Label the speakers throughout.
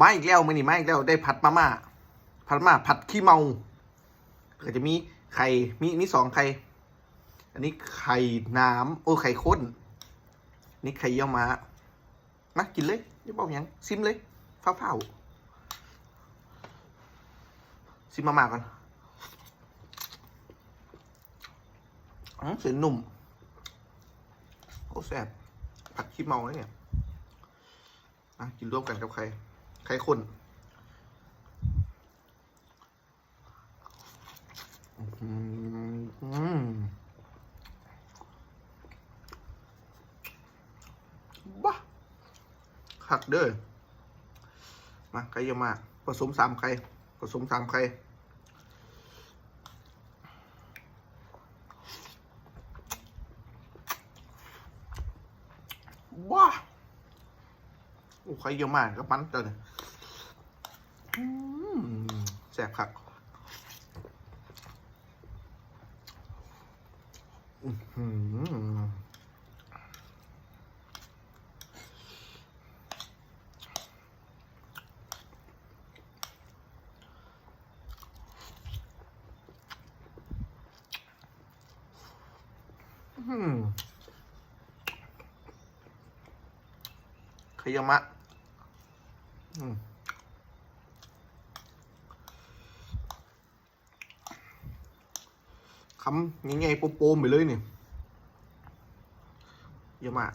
Speaker 1: มาอีกแล้วมือนี่มาอีกแล้วได้ผัดมาม่าผัดมาม่าผัดขี้เมาก็จะมีไข่มีมีสองไข่อันนี้ไข่น้ำโอ้ไข่ข้นนี่ไข่เยี่ยวม้ามากินเลยอย่บอกยังซิมเลยฟ้าเฝ้าซิมมาม่าก่อนอืมเสียงนุ่มโอ้แซ่บผัดขี้เมาเลยเนี่ยกินร่วมกันกับใคร ไข่ข้นบ้าขักเด้อ มาไข่เยอะมาก ผสมสามไข่ ผสมสามไข่ว้าโอ้ไข่เยอะมากก็มันเกินอืม แสบคักขยมะ อืม คำยังไงโปมๆไปเลยเนี่ยเยอะมาก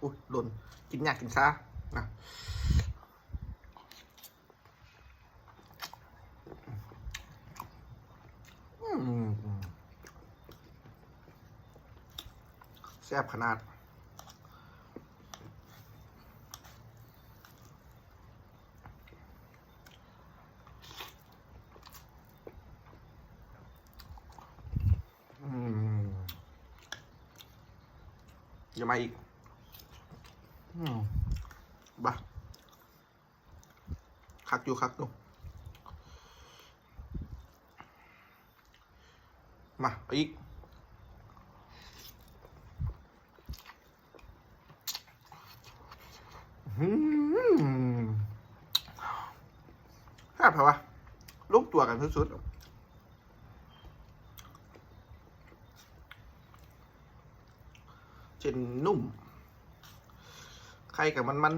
Speaker 1: อุ้ยหล่นกินยากกินซานะแซ่บขนาด อย่ามาอีกอืมบ้าคักอยู่คักอยู่มาเอาอีกอืมแค่บเหรอวะลูกตัวกันสุดๆ เจนนุ่ม ไข่กับมันมัน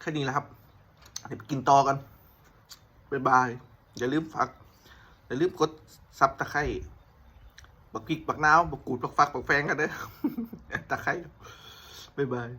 Speaker 1: แค่นี้แหละครับ เดี๋ยวไปกินต่อกัน บ๊ายบาย อย่าลืมฝาก อย่าลืมกดซับตะไคร่ บักกิกบักน้าวบักกูดบักฟักบักแฟงกันเด้อตะไคร้บ๊ายบาย